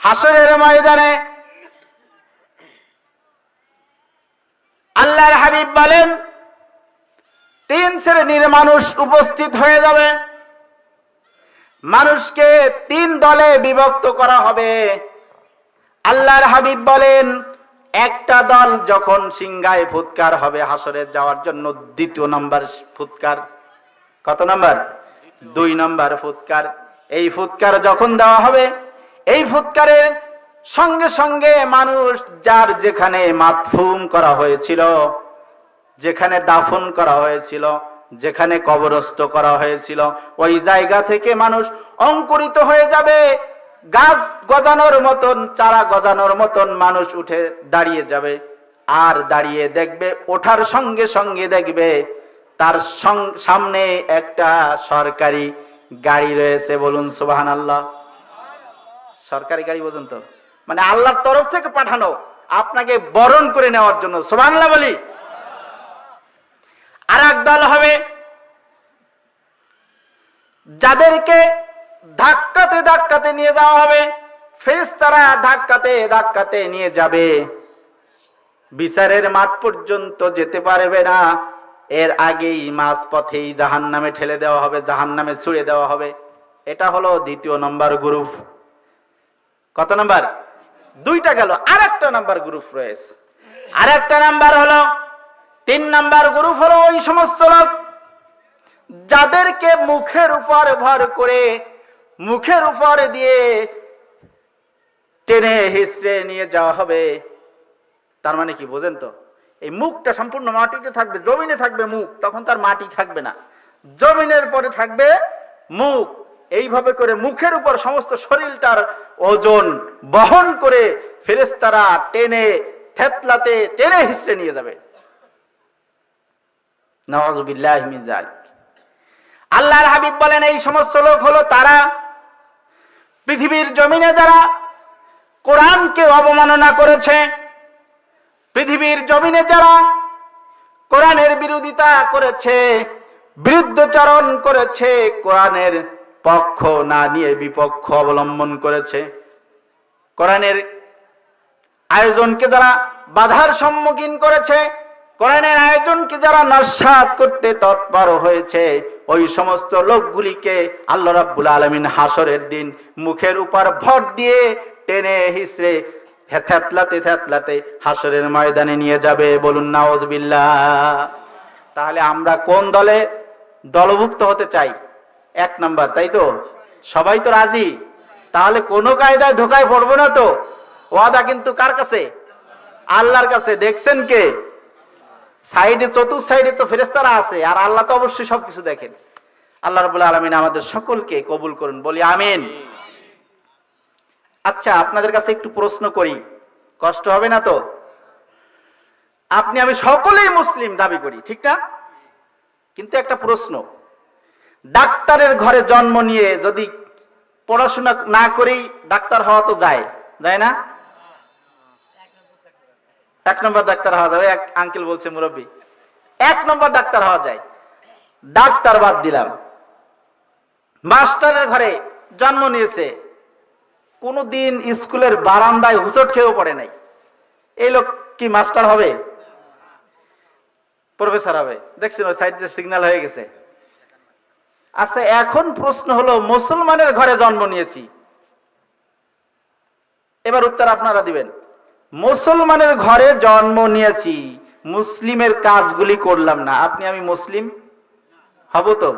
হাসরের ময়দানে আল্লাহর হাবিব বলেন, তিন শ্রেণির মানুষ উপস্থিত হয়ে যাবে। মানুষকে তিন দলে বিভক্ত করা হবে। আল্লাহর হাবিব বলেন, একটা দল যখন সিংগায় ফুৎকার হবে হাসরে যাওয়ার জন্য দ্বিতীয় নম্বর ফুৎকার। কত নম্বর? দুই নম্বর ফুৎকার। এই ফুৎকার যখন দেওয়া হবে এই ফুৎকারের সঙ্গে সঙ্গে মানুষ যার যেখানে মাতফুম করা হয়েছিল, যেখানে দাফন করা হয়েছিল, যেখানে কবরস্থ করা হয়েছিল, ওই জায়গা থেকে মানুষ অঙ্কুরিত হয়ে যাবে। গাছ গজানোর মতন, চারা গজানোর মতন মানুষ উঠে দাঁড়িয়ে যাবে। আর দাঁড়িয়ে দেখবে, ওঠার সঙ্গে সঙ্গে দেখবে, তার সামনে একটা সরকারি গাড়ি রয়েছে। বলুন সুবাহান আল্লাহ সরকারি গাড়ি পর্যন্ত। মানে আল্লাহর তরফ থেকে পাঠানো, আপনাকে বরণ করে নেওয়ার জন্য। সুবাহান বলি। আর দল হবে যাদেরকে ধাক্কাতে ধাক্কাতে নিয়ে যাওয়া হবে, ফেরেশতারা ধাক্কাতে ধাক্কাতে নিয়ে যাবে। বিচারের মাঠ পর্যন্ত যেতে পারবে না। এর আগেই মাঝ পথেই জাহান নামে ঠেলে দেওয়া হবে জাহান নামে ছুড়ে দেওয়া হবে। এটা হলো দ্বিতীয় নম্বর গ্রুপ। কত নাম্বার? দুইটা গেল আর একটা নাম্বার গ্রুপ রয়েছে। আর একটা নাম্বার হলো, তিন নাম্বার গ্রুপ হলো ওই সমস্ত লোক যাদেরকে মুখের উপর ভর করে, মুখের উপর দিয়ে টেনে হিসড়ে নিয়ে যাওয়া হবে। তার মানে কি, বোঝেন তো? এই মুখটা সম্পূর্ণ মাটিতে থাকবে, জমিনে থাকবে মুখ, তখন তার মাটি থাকবে না। জমিনের পরে থাকবে মুখ। এইভাবে করে মুখের উপর সমস্ত শরীরটার ওজন বহন করে ফেরেস্তারা টেনে, থেতলাতে টেনে হিসড়ে নিয়ে যাবে। আল্লাহর হাবিব বলেন, এই সমস্ত লোক হলো তারা পৃথিবীর জমিনে যারা কোরআনকে অবমাননা করেছে, পৃথিবীর জমিনে যারা কোরআনের বিরোধিতা করেছে, বিরুদ্ধচরণ করেছে, কোরআনের পক্ষ না নিয়ে বিপক্ষ অবলম্বন করেছে। কোরআনের আয়োজনকে যারা বাধার সম্মুখীন করেছে, কোরআনের আয়োজনকে যারা নস্বাত করতে তৎপর হয়েছে, ওই সমস্ত লোকগুলিকে আল্লাহ রাব্বুল আলমিন হাসরের দিন মুখের উপর ভর দিয়ে টেনে হিসড়ে থেতলাতে থেতলাতে হাসরের ময়দানে নিয়ে যাবে বলুন নাওজবিল্লাহ তাহলে আমরা কোন দলে দলভুক্ত হতে চাই? এক নাম্বার, তাই তো? সবাই তো রাজি। তাহলে কোনো কায়দায় ধোকায় পড়ব না তো? ওয়াদা কিন্তু কার কাছে? আল্লাহর কাছে। দেখছেন কে? সাইডে, চতুর্থ সাইডে তো ফেরেস্তারা আছে, আর আল্লাহ তো অবশ্যই সবকিছু দেখেন। আল্লাহ রবুল্লা আলমিন আমাদের সকলকে কবুল করুন, বলি আমিন। আচ্ছা আপনাদের কাছে একটু প্রশ্ন করি। কষ্ট হবে না তো? আপনি, আমি সকলেই মুসলিম দাবি করি, ঠিক না? কিন্তু একটা প্রশ্ন। ডাক্তারের ঘরে জন্ম নিয়ে যদি পড়াশোনা না করেই ডাক্তার হওয়া তো যায় যায় না? এক নম্বর ডাক্তার হওয়া যাবে এক আঙ্কেল বলছে, মুরব্বী, এক নম্বর ডাক্তার হওয়া যায়। ডাক্তার বাদ দিলাম। মাস্টারের ঘরে জন্ম নিয়েছে। কোনদিন স্কুলের বারান্দায় হুচট খেয়েও পড়ে নাই। এই লোক কি মাস্টার হবে? প্রফেসর হবে। দেখছেন, ওই সাইডে সিগন্যাল হয়ে গেছে। আচ্ছা এখন প্রশ্ন হলো, মুসলমানের ঘরে জন্ম নিয়েছি। এবার উত্তর আপনারা দিবেন। মুসলমানের ঘরে জন্ম নিয়েছি, মুসলিমের কাজগুলি করলাম না। আপনি আমি মুসলিম? হব তো?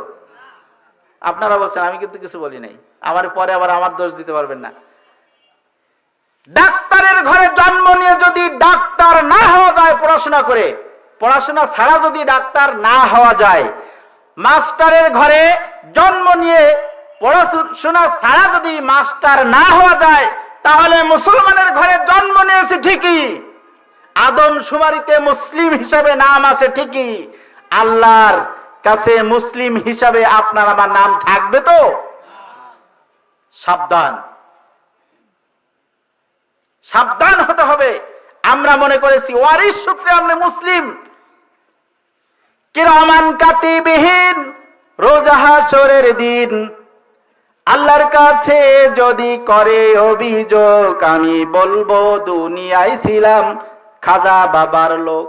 আপনারা বলছেন, আমি কিন্তু কিছু বলি নাই। আমার পরে আবার আমার দোষ দিতে পারবেন না। ডাক্তারের ঘরে জন্ম নিয়ে যদি ডাক্তার না হওয়া যায় পড়াশোনা করে, পড়াশোনা ছাড়া যদি ডাক্তার না হওয়া যায় মাস্টারের ঘরে জন্ম নিয়ে পড়াশোনা ছাড়া যদি মাস্টার না হওয়া যায়, তাহলে মুসলমানের ঘরে জন্ম নিয়েছে ঠিকই। আদম সুমারিতে মুসলিম হিসাবে নাম আছে ঠিকই। আল্লাহর কাছে মুসলিম হিসাবে আপনার আমার নাম থাকবে তো? সাবধান। সাবধান হতে হবে। আমরা মনে করেছি ওয়ারিস সূত্রে আমরা মুসলিম। কিরমান কাতিবিহীন, রোজা হাসরের দিন। আল্লাহর কাছে যদি করে অভিযোগ, আমি বলব, দুনিয়ায় ছিলাম খাজা বাবার লোক।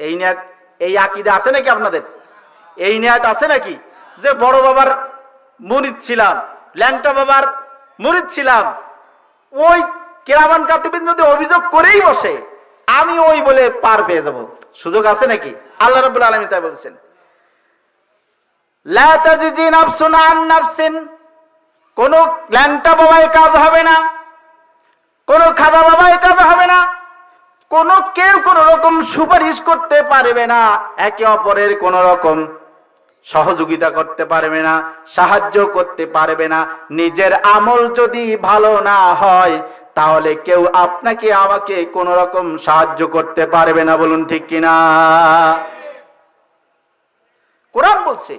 এই নিয়াত, এই আকিদা আছে নাকি আপনাদের? এই নিয়াত আছে নাকি? যে বড় বাবার মুরিদ ছিলাম, ল্যাংটা বাবার মুরিদ ছিলাম। ওই কেরামান কাতিবিন যদি অভিযোগ করেই বসে, আমি ওই বলে পার পেয়ে যাব। সুযোগ আছে নাকি? আল্লাহ রাব্বুল আলামিন তাই বলছেন। কোন ল্যাংটা বাবায় কাজ হবে না। কোন খাজা বাবায় কাজ হবে না। কোন কেউ কোন রকম সুপারিশ করতে পারবে না। একে অপরের কোন রকম সহযোগিতা করতে পারবে না, সাহায্য করতে পারবে না। নিজের আমল যদি ভালো না হয় তাহলে কেউ আপনাকে, আমাকে কোন রকম সাহায্য করতে পারবে না, বলুন ঠিক কিনা? কোরআন বলছে